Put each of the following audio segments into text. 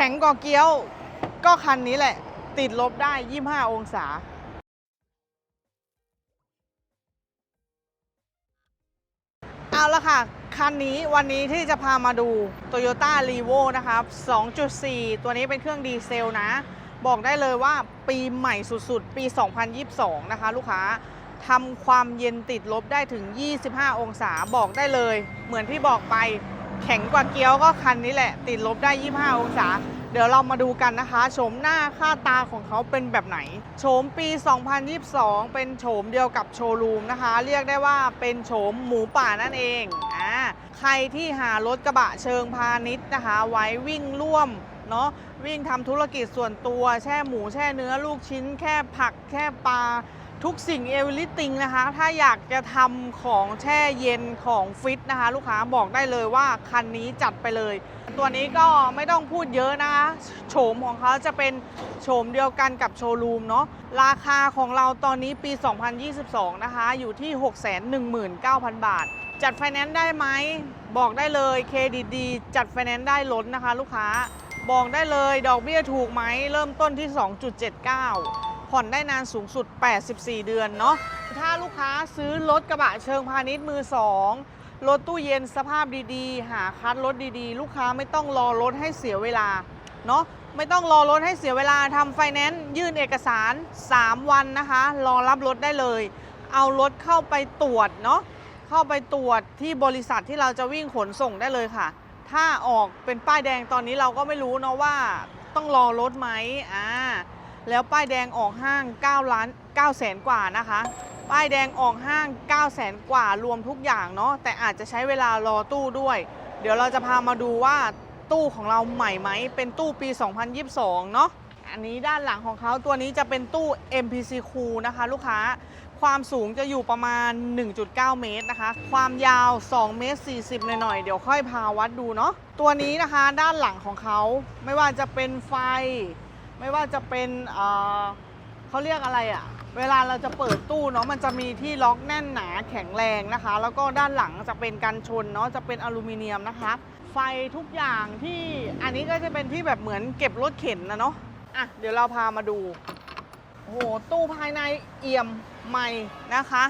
ข็งกว่าเกี๊ยว ก็คันนี้แหละ ติดลบได้ 25 องศาเอาละค่ะ คันนี้วันนี้ที่จะพามาดู Toyota r e v o นะครับ 2.4 ตัวนี้เป็นเครื่องดีเซลนะ บอกได้เลยว่าปีใหม่สุดๆ ปี 2022 นะคะ ลูกค้าทำความเย็นติดลบได้ถึง 25 องศาบอกได้เลย เหมือนที่บอกไป แข็งกว่าเกี๊ยวก็คันนี้แหละ ติดลบได้ 25 องศา เดี๋ยวเรามาดูกันนะคะโฉมหน้าค่าตาของเขาเป็นแบบไหนโฉมปี 2022 เป็นโฉมเดียวกับโชว์รูมนะคะ เรียกได้ว่าเป็นโฉมหมูป่านั่นเองอ่าใครที่หารถกระบะเชิงพาณิชย์นะคะ ไว้วิ่งร่วมเนาะวิ่งทำธุรกิจส่วนตัว แช่หมูแช่เนื้อลูกชิ้น แค่ผักแค่ปลา ทุกสิ่งเอวลิติงนะคะ ถ้าอยากจะทำของแช่เย็นของฟิตนะคะ ลูกค้าบอกได้เลยว่าคันนี้จัดไปเลย ตัวนี้ก็ไม่ต้องพูดเยอะนะคะ โฉมของเขาจะเป็นโฉมเดียวกันกับโชว์รูมเนาะราคาของเราตอนนี้ปี 2022 นะคะ อยู่ที่ 619,000 บาท จัดไฟแนนซ์ได้ไหม บอกได้เลยเครดิตดีจัดไฟแนนซ์ได้ล้นนะคะ ลูกค้าบอกได้เลยดอกเบี้ยถูกไหมเริ่มต้นที่ 2.79 ผ่อนได้นานสูงสุด 84 เดือนเนาะถ้าลูกค้าซื้อรถกระบะเชิงพาณิชย์มือ2รถตู้เย็นสภาพดีๆ หาคัดรถดีๆ ลูกค้าไม่ต้องรอรถให้เสียเวลาเนาะไม่ต้องรอรถให้เสียเวลาทำไฟแนนซ์ยื่นเอกสาร 3 วันนะคะ รอรับรถได้เลย เอารถเข้าไปตรวจเนาะเข้าไปตรวจที่บริษัทที่เราจะวิ่งขนส่งได้เลยค่ะ ถ้าออกเป็นป้ายแดงตอนนี้เราก็ไม่รู้เนาะว่าต้องรอรถไหมอ่า แล้วป้ายแดงออกห้าง9ล้าน9แสนกว่านะคะ ป้ายแดงออกห้าง9แสนกว่ารวมทุกอย่างเนาะแต่อาจจะใช้เวลารอตู้ด้วย เดี๋ยวเราจะพามาดูว่าตู้ของเราใหม่ไหม เป็นตู้ปี 2022 เนาะอันนี้ด้านหลังของเขาตัวนี้จะเป็นตู้ MPC Cool นะคะ ลูกค้าความสูงจะอยู่ประมาณ 1.9 เมตรนะคะ ความยาว 2 เมตร 40 หน่อยๆ เดี๋ยวค่อยพาวัดดูเนาะตัวนี้นะคะด้านหลังของเขาไม่ว่าจะเป็นไฟ ไม่ว่าจะเป็นเขาเรียกอะไรอะเวลาเราจะเปิดตู้เนาะมันจะมีที่ล็อกแน่นหนาแข็งแรงนะคะ แล้วก็ด้านหลังจะเป็นกันชนเนาะจะเป็นอลูมิเนียมนะคะ ไฟทุกอย่างที่อันนี้ก็จะเป็นที่แบบเหมือนเก็บรถเข็นนะเนาะอะเดี๋ยวเราพามาดูโอ้โหตู้ภายในเอี่ยมใหม่นะคะ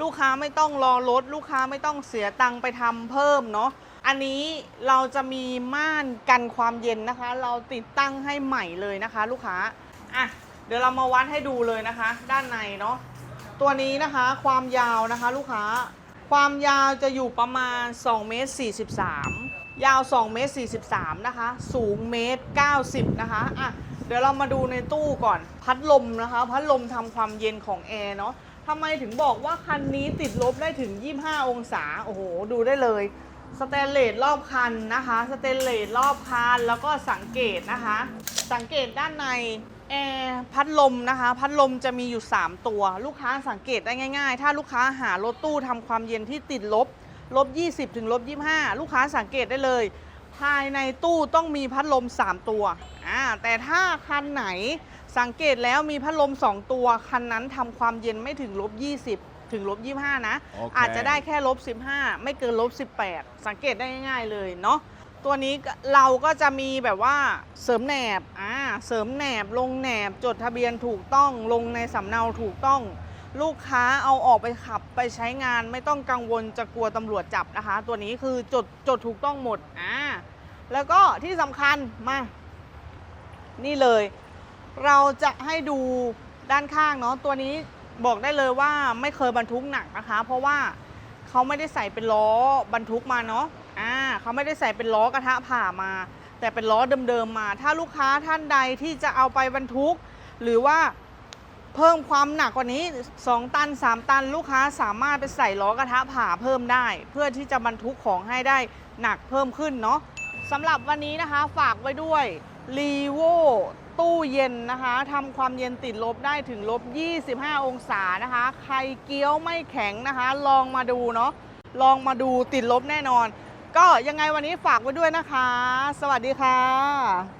ลูกค้าไม่ต้องรอรถลูกค้าไม่ต้องเสียตังค์ไปทำเพิ่มเนาะ อันนี้เราจะมีม่านกันความเย็นนะคะ เราติดตั้งให้ใหม่เลยนะคะ ลูกค้าอะเดี๋ยวเรามาวัดให้ดูเลยนะคะ ด้านในเนาะตัวนี้นะคะความยาวนะคะ ลูกค้า ความยาวจะอยู่ประมาณ2เมตร43 ยาว2เมตร43นะคะ สูงเมตร90นะคะอะเดี๋ยวเรามาดูในตู้ก่อน พัดลมนะคะ พัดลมทำความเย็นของแอร์เนาะทำไมถึงบอกว่าคันนี้ติดลบได้ถึง 25 องศา โอ้โห ดูได้เลย สแตนเลสรอบคันนะคะสแตนเลสรอบคันแล้วก็สังเกตนะคะ สังเกตด้านในแอร์พัดลมนะคะ พัดลมจะมีอยู่ 3 ตัว ลูกค้าสังเกตได้ง่ายๆ ถ้าลูกค้าหารถตู้ทำความเย็นที่ติดลบลบ 20 ถึงลบ 25 ลูกค้าสังเกตได้เลย ภายในตู้ต้องมีพัดลม 3 ตัวอ่าแต่ถ้าคันไหนสังเกตแล้วมีพัดลม 2 ตัว คันนั้นทำความเย็นไม่ถึงลบ 20 ถึงลบ25 นะ โอเค อาจจะได้แค่ลบ15 ไม่เกินลบ18 สังเกตได้ง่ายๆเลยเนาะตัวนี้ก็เราก็จะมีแบบว่าเสริมแหนบอ่าเสริมแหนบลงแหนบจดทะเบียนถูกต้องลงในสำเนาถูกต้อง ลูกค้าเอาออกไปขับไปใช้งานไม่ต้องกังวลจะกลัวตำรวจจับนะคะ ตัวนี้คือจดจดถูกต้องหมดอ่าแล้วก็ที่สำคัญมา นี่เลย เราจะให้ดูด้านข้างเนาะตัวนี้ บอกได้เลยว่าไม่เคยบรรทุกหนักนะคะ เพราะว่าเขาไม่ได้ใส่เป็นล้อบรรทุกมาเนาะอ่าเขาไม่ได้ใส่เป็นล้อกระทะผ่ามา แต่เป็นล้อเดิมๆมา ถ้าลูกค้าท่านใดที่จะเอาไปบรรทุก หรือว่าเพิ่มความหนักกว่านี้ 2 ตัน 3 ตันลูกค้าสามารถไปใส่ล้อกระทะผ่าเพิ่มได้ เพื่อที่จะบรรทุกของให้ได้หนักเพิ่มขึ้นเนาะสำหรับวันนี้นะคะฝากไว้ด้วยรีโว ตู้เย็นนะคะทำความเย็นติดลบได้ถึงลบ 25 องศานะคะ ใครเกี้ยวไม่แข็งนะคะ ลองมาดูเนาะลองมาดูติดลบแน่นอน ก็ยังไงวันนี้ฝากไว้ด้วยนะคะ สวัสดีค่ะ